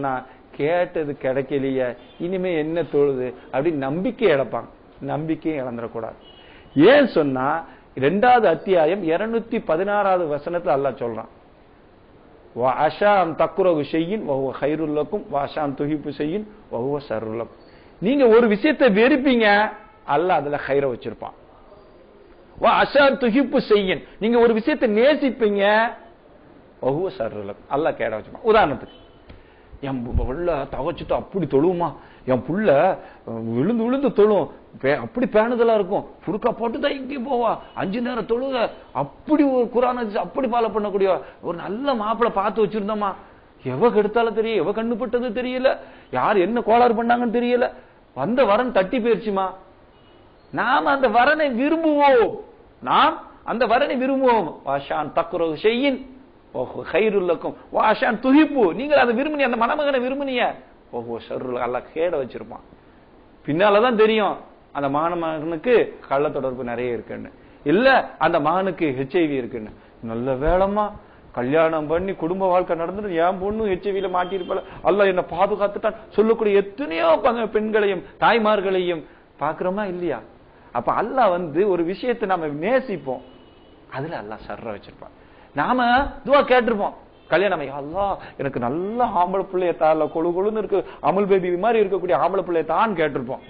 நான் கேட்டது கிடைக்கலையே இனிமே என்ன தொழுது அப்படின்னு நம்பிக்கை இழப்பாங்க நம்பிக்கையும் இழந்துடக்கூடாது. ஏன் சொன்னா ரெண்டாவது அத்தியாயம் இருநூத்தி பதினாறாவது வசனத்துல அல்லா சொல்றான். அஷாம் தக்குரகு செய்யின் வகுவ ஹைருல்லக்கும் வாஷாம் துகிப்பு செய்யின் வகுவ சருல்லக்கும் நீங்க ஒரு விஷயத்தை வெறுப்பீங்க அல்ல அதுல ஹைர வச்சிருப்பான். வா அஷாம் துகிப்பு செய்யின் நீங்க ஒரு விஷயத்தை நேசிப்பீங்க வகுவ சருல்லக்கும் அல்ல கேட வச்சிருப்பான். உதாரணத்துக்கு என் புள்ள தவச்சிட்டு அப்படி தொழுவுமா? என் புள்ள விழுந்து விழுந்து தொழும். பே- அப்படி பேணுதலா இருக்கும். புருக்கா போட்டு தான் இங்கே போவா. அஞ்சு நேரம் தொழுக. அப்படி ஒரு குரான் அப்படி ஃபாலோ பண்ணக்கூடிய ஒரு நல்ல மாப்பிளை பார்த்து வச்சிருந்தோமா? எவ கெடுத்தாலும் தெரியும் எவ கண்ணுப்பட்டது தெரியல. யார் என்ன கோளாறு பண்ணாங்கன்னு தெரியல. வந்த வரன் தட்டி போயிருச்சுமா? நாம் அந்த வரனை விரும்புவோம். நாம் அந்த வரனை விரும்புவோம். வாஷான் தக்குரோ செய்யின் ஓஹோ ஹைருல்லக்கும் அஷான் துகிப்பு நீங்கள் அதை விரும்பினி அந்த மணமகனை விரும்பினிய ஓஹோ ஷர்ருல் அல்லாஹ் கேட வச்சிருப்பான். பின்னாலதான் தெரியும் அந்த மாணமகனுக்கு கள்ள தொடர்பு நிறைய இருக்குன்னு. இல்ல அந்த மகனுக்கு ஹெச்ஐவி இருக்குன்னு. நல்ல வேளமா கல்யாணம் பண்ணி குடும்ப வாழ்க்கை நடந்துட்டு என் பொண்ணு ஹெச்ஐவியில மாட்டியிருப்பாள். அல்ல என்ன பாதுகாத்துட்டான். சொல்லக்கூடிய எத்தனையோ பெண்களையும் தாய்மார்களையும் பாக்குறோமா இல்லையா? அப்ப அல்லாஹ் வந்து ஒரு விஷயத்தை நாம நேசிப்போம். அதுல அல்லாஹ் சர்ற வச்சிருப்பான். நாம துவா கேட்டிருப்போம். கல்யாணம் அல்லா எனக்கு நல்ல ஆம்பளை பிள்ளைய தால கொழு கொழுன்னு இருக்கு. அமுல் பேபி மாதிரி இருக்கக்கூடிய ஆம்பளை பிள்ளைய தான் கேட்டிருப்போம்.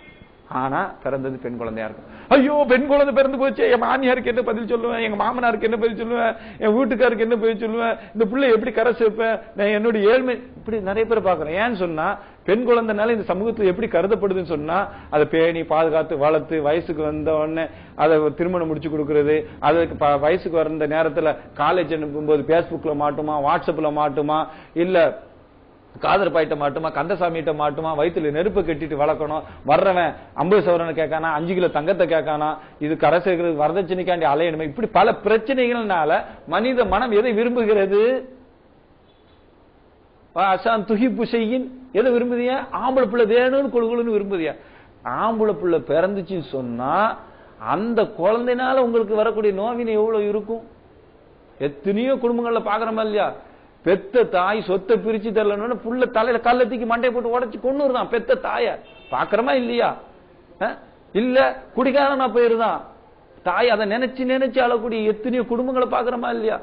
ஆனா பிறந்தது பெண் குழந்தையா இருக்கும். ஐயோ பெண் குழந்தை பிறந்து போச்சு என் மாமியாருக்கு என்ன பதில் சொல்லுவேன் எங்க மாமனாருக்கு என்ன பதில் சொல்லுவேன் என் வீட்டுக்காருக்கு என்ன பதில் சொல்லுவேன் இந்த பிள்ளை எப்படி கரை சேர்ப்பேன் நான் என்னுடைய ஏழ்மை இப்படி நிறைய பேர் பாக்குறேன் ஏன்னு சொன்னா பெண் குழந்தைனால இந்த சமூகத்துல எப்படி கருதப்படுதுன்னு சொன்னா அதை பேணி பாதுகாத்து வளர்த்து வயசுக்கு வந்த உடனே அதை திருமணம் முடிச்சு கொடுக்கறது அதுக்கு ப- வயசுக்கு வந்த நேரத்துல காலேஜ் அனுப்பும்போது பேஸ்புக்ல மாட்டுமா வாட்ஸ்அப்ல மாட்டுமா இல்ல காதர் பாயிட்ட மாட்டுமா கந்தசாமிகிட்ட மாட்டுமா வயித்துல நெருப்பு கட்டிட்டு வளர்க்கணும். வர்றவன் ஐம்பது சவரனை கேட்கானா அஞ்சு கிலோ தங்கத்தை கேட்கானா இது கரை சேர்க்கிறது வரதட்சணைக்காண்டி அலையணுமே. இப்படி பல பிரச்சனைகள்னால மனித மனம் எதை விரும்புகிறது? அசான் துகிப்பு செய்யின் எதை விரும்புதியா? ஆம்பளை பிள்ளை வேணும்னு கொழுகுழுன்னு விரும்புதியா? ஆம்பளை பிள்ளை பிறந்துச்சுன்னு சொன்னா அந்த குழந்தைனால உங்களுக்கு வரக்கூடிய நோவினை எவ்வளவு இருக்கும்? எத்தனையோ குடும்பங்கள்ல பாக்குறோமா இல்லையா? பெத்த தாய் சொத்தை பிரிச்சு தரலன்னு புள்ள தலையில கல்ல தூக்கி மண்டையை போட்டு உடச்சு கொண்டு பெத்த தாய பாக்குறோமா இல்லையா? இல்ல குடிகாரனா போயிருதான் தாய் அதை நினைச்சு நினைச்சு அழக்கூடிய எத்தனையோ குடும்பங்களை பாக்குறமா இல்லையா?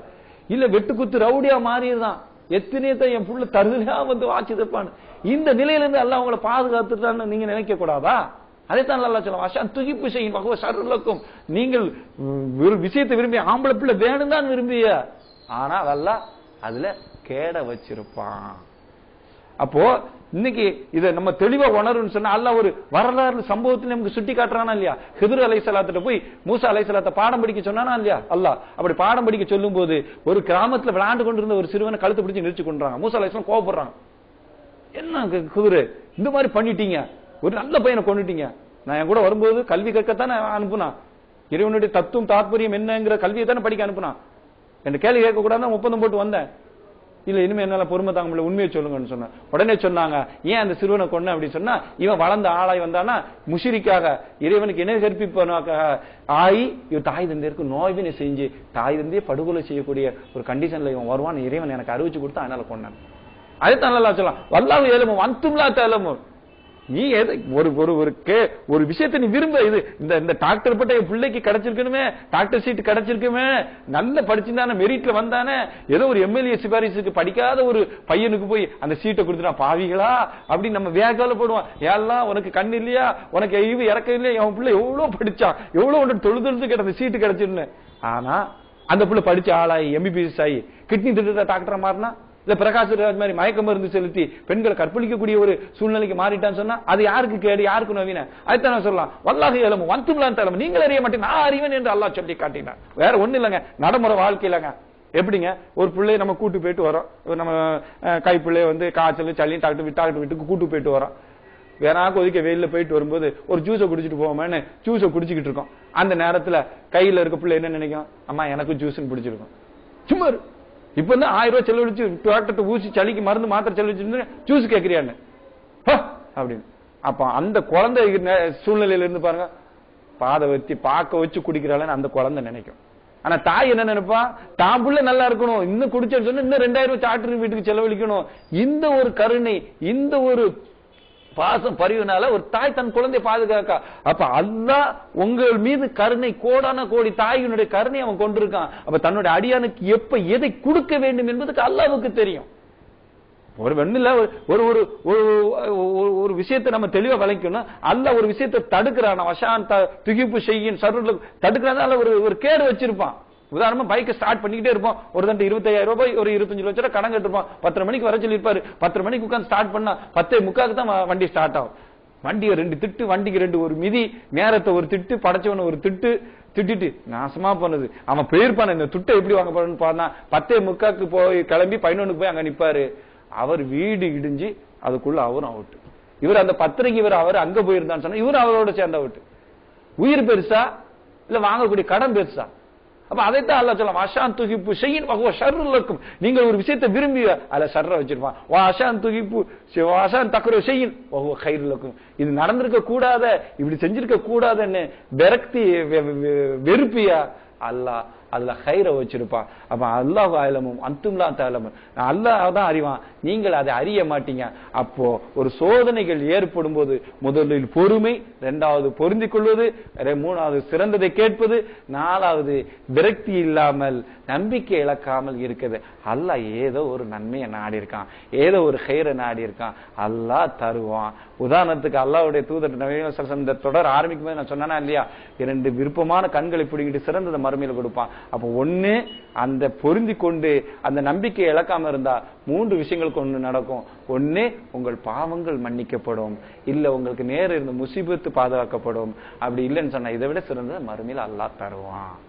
இல்ல வெட்டுக்குத்து ரவுடியா மாறிடுதான் எத்தனையோ தான் என் புள்ள தருதலையா வந்து வாட்சி தப்பான்னு. இந்த நிலையில இருந்து எல்லாம் அவங்களை பாதுகாத்துட்டான்னு நீங்க நினைக்க கூடாதா அதைத்தான் நல்லா சொல்லுவோம் அஷான் துகிப்பு செய்யும். பகவ சருலக்கும் நீங்கள் ஒரு விஷயத்தை விரும்பி ஆம்பளை பிள்ளை வேணும் தான் விரும்பிய. ஆனா அதெல்லாம் அதுல கேட வச்சிருப்பான். அப்போ இன்னைக்கு இதை நம்ம தெளிவா உணருன்னு சொன்னா அல்ல ஒரு வரலாறு சம்பவத்தில் நமக்கு சுட்டி காட்டுறானா இல்லையா? ஹிதுர் அலைசலாத்திட்ட போய் மூசா அலைசலாத்த பாடம் படிக்க சொன்னானா இல்லையா? அல்ல. அப்படி பாடம் படிக்க சொல்லும் போது ஒரு கிராமத்துல விளையாண்டு கொண்டிருந்த ஒரு சிறுவனை கழுத்து பிடிச்சி நிறுத்தி கொண்டாங்க மூசா அலைசலாம் கோவப்படுறாங்க என்ன குதிரை? இந்த மாதிரி பண்ணிட்டீங்க. ஒரு நல்ல பையனை கொண்டுட்டீங்க நான் என் கூட வரும்போது கல்வி கற்கத்தானே அனுப்புனா இறைவனுடைய தத்துவம் தாத்பரியம் என்னங்கிற கல்வியை தானே படிக்க அனுப்புனா என் கேள்வி கேட்க கூடாது ஒப்பந்தம் போட்டு வந்தேன். இல்ல இனிமே என்னால பொறுமை தாங்க முடியல. உண்மையை சொல்லுங்கன்னு சொன்னேன். உடனே சொன்னாங்க ஏன் அந்த சிறுவனை கொன்ன? அப்படின்னு சொன்னா இவன் வளர்ந்த ஆளாய் வந்தானா முஷிரிக்காக இறைவனுக்கு இணை கற்பிப்பனாக? ஆகி இவன் தாய் தந்தையருக்கு நோய்வினை செஞ்சு தாய் தந்தையை படுகொலை செய்யக்கூடிய ஒரு கண்டிஷன்ல இவன் வருவான் இறைவன் எனக்கு அறிவிச்சு கொடுத்தா அதனால கொண்டான் அதைத்தான் நல்லா சொல்லலாம் வல்லாஹு ஏலமும் அந்தும்லா தேலமும் நீ எது ஒரு ஒரு ஒரு ஒரு விஷயத்தை நீ விரும்ப இது இந்த இந்த டாக்டர் பட்ட என் பிள்ளைக்கு கிடைச்சிருக்கணுமே டாக்டர் சீட் கிடைச்சிருக்குமே நல்ல படிச்சிருந்தானே மெரிட்ல வந்தானே ஏதோ ஒரு எம்எல்ஏ சிபாரிசுக்கு படிக்காத ஒரு பையனுக்கு போய் அந்த சீட்டை கொடுத்துட்டா பாவிகளா? அப்படின்னு நம்ம வேகால போடுவோம். ஏல்லாம் உனக்கு கண் இல்லையா? உனக்கு ஈவு இறக்க இல்லையா? அவன் பிள்ளை எவ்வளவு படிச்சான்? எவ்வளவு உனக்கு தொழு தொழுது கிடந்த சீட்டு கிடைச்சிருந்தேன். ஆனா அந்த பிள்ளை படிச்சு ஆளாயி எம்பிபிஎஸ் ஆகி கிட்னி திட்டத்தை டாக்டரா மாறினா இல்ல பிரகாஷ் ராஜ் மாதிரி மயக்க மருந்து செலுத்தி பெண்களை கற்பழிக்கக்கூடிய ஒரு சூழ்நிலைக்கு மாறிட்டான்னு சொன்னா அது யாருக்கு கேடு யாருக்கு நவீன? அதுதான் நான் சொல்லலாம். வல்லாக இளமு வந்துலாம் தலைமை நீங்கள் அறிய மாட்டேன் நான் அறிவேன் என்று அல்லாஹ் சொல்லி காட்டினார். வேற ஒண்ணு இல்லைங்க நடைமுறை வாழ்க்கையிலங்க எப்படிங்க? ஒரு பிள்ளைய நம்ம கூட்டு போயிட்டு வரோம் நம்ம கை பிள்ளை வந்து காய்ச்சல் சளி டாக்டர் டாக்டர் வீட்டுக்கு கூட்டு போயிட்டு வரோம் வேணா கொதிக்க வெயில போயிட்டு வரும்போது ஒரு ஜூஸை குடிச்சிட்டு போவோமேன்னு ஜூஸை குடிச்சிக்கிட்டு இருக்கோம். அந்த நேரத்துல கையில இருக்க பிள்ளை என்ன நினைக்கும்? அம்மா எனக்கு ஜூஸ்னு பிடிச்சிருக்கும். சும்மா இப்ப வந்து ஆயிரம் ரூபாய் செலவழிச்சு டாக்டர் ஊசி சளிக்கு மருந்து மாத்திரை செலவழிச்சு ஜூஸ் கேக்குறியான்னு அப்படின்னு. அப்ப அந்த குழந்தை சூழ்நிலையில இருந்து பாருங்க. பாதை வச்சு பார்க்க வச்சு குடிக்கிறாளன்னு அந்த குழந்தை நினைக்கும். ஆனா தாய் என்ன நினைப்பா? தான் புள்ள நல்லா இருக்கணும். இன்னும் குடிச்சேன்னு சொன்னா இன்னும் ரெண்டாயிரம் ரூபாய் சாட்டு வீட்டுக்கு செலவழிக்கணும். இந்த ஒரு கருணை இந்த ஒரு பாசம் பரிவுனால ஒரு தாய் தன் குழந்தையை பாதுகாக்கா. அப்ப அல்லாஹ் உங்கள் மீது கருணை கோடான கோடி தாயினுடைய கருணை அவன் கொண்டிருக்கான். அப்ப தன்னுடைய அடியானுக்கு எப்ப எதை கொடுக்க வேண்டும் என்பதுக்கு அல்லாவுக்கு தெரியும். ஒரு வெண்ணில ஒரு ஒரு ஒரு ஒரு விஷயத்தை நம்ம தெளிவா விளக்கணும் அல்ல ஒரு விஷயத்தை தடுக்கிறான். வசான் துகிப்பு செய்யின் சருள் தடுக்கிறான். ஒரு ஒரு கேடு வச்சிருப்பான். உதாரணமா பைக் ஸ்டார்ட் பண்ணிக்கிட்டே இருப்போம். ஒரு தண்டு இருபத்தாயிரம் ரூபாய் ஒரு இருபத்தஞ்சு லட்சம் ரூபாய் கடன் கட்டிருப்போம். பத்தரை மணிக்கு வர சொல்லியிருப்பாரு. பத்தரை மணிக்கு உட்காந்து ஸ்டார்ட் பண்ணா பத்தே முக்காக்கு தான் வண்டி ஸ்டார்ட் ஆகும். வண்டியை ரெண்டு திட்டு வண்டிக்கு ரெண்டு ஒரு மிதி நேரத்தை ஒரு திட்டு படைச்சவன ஒரு திட்டு திட்டிட்டு நாசமா பண்ணுது அவன் போயிருப்பான இந்த துட்டை எப்படி வாங்க போறேன்னு பார்த்தா பத்தே முக்காக்கு போய் கிளம்பி பதினொன்னுக்கு போய் அங்க நிப்பாரு. அவர் வீடு இடிஞ்சு அதுக்குள்ள அவரும் அவுட்டு இவர் அந்த பத்திரிக்கை இவர் அவர் அங்க போயிருந்தான்னு சொன்னா இவர் அவரோட சேர்ந்த அவுட்டு உயிர் பெருசா? இல்ல வாங்கக்கூடிய கடன் பெருசா? அப்ப அதைத்தான் அல்ல சொல்லலாம் அஷான் துகிப்பு செய்யின் வகுவ ஷர்ருலக்கும் நீங்கள் ஒரு விஷயத்தை விரும்பி அதுல ஷர்ர வச்சிருப்பான். வா அஷான் துகிப்பு அஷான் தக்கர செய்யின் வகுவ இருக்கும் இது நடந்திருக்க கூடாத இப்படி செஞ்சிருக்க கூடாதுன்னு விரக்தி வெறுப்பியா? அல்லாஹ் அதுல ஹைர வச்சிருப்பான் அப்ப அல்லாஹ் ஆயலமும் அந்தும்லா தாலமும். அல்லாஹ் தான் அறிவான். நீங்கள் அதை அறிய மாட்டீங்க. அப்போ ஒரு சோதனைகள் ஏற்படும் போது முதலில் பொறுமை இரண்டாவது பொருந்திக் கொள்வது மூணாவது சிறந்ததை கேட்பது நாலாவது விரக்தி இல்லாமல் நம்பிக்கை இழக்காமல் இருக்குது அல்லாஹ் ஏதோ ஒரு நன்மையை நாடி இருக்கான் ஏதோ ஒரு ஹைர நாடி இருக்கான் அல்லாஹ் தருவான். உதாரணத்துக்கு அல்லாவுடைய தூதர் நவீன இந்த தொடர் ஆரம்பிக்கும் போது நான் சொன்னா இல்லையா? இரண்டு விருப்பமான கண்களை பிடிங்கிட்டு சிறந்ததை மறுமையில் கொடுப்பான். அப்போ ஒன்று அந்த பொருந்தி கொண்டு அந்த நம்பிக்கையை இழக்காம இருந்தா மூன்று விஷயங்களுக்கு ஒன்று நடக்கும். ஒன்று உங்கள் பாவங்கள் மன்னிக்கப்படும். இல்லை உங்களுக்கு நேரம் இருந்த முசிபத்து பாதுகாக்கப்படும். அப்படி இல்லைன்னு சொன்னா இதை விட சிறந்த மறுமையில் அல்லாஹ் தருவான்.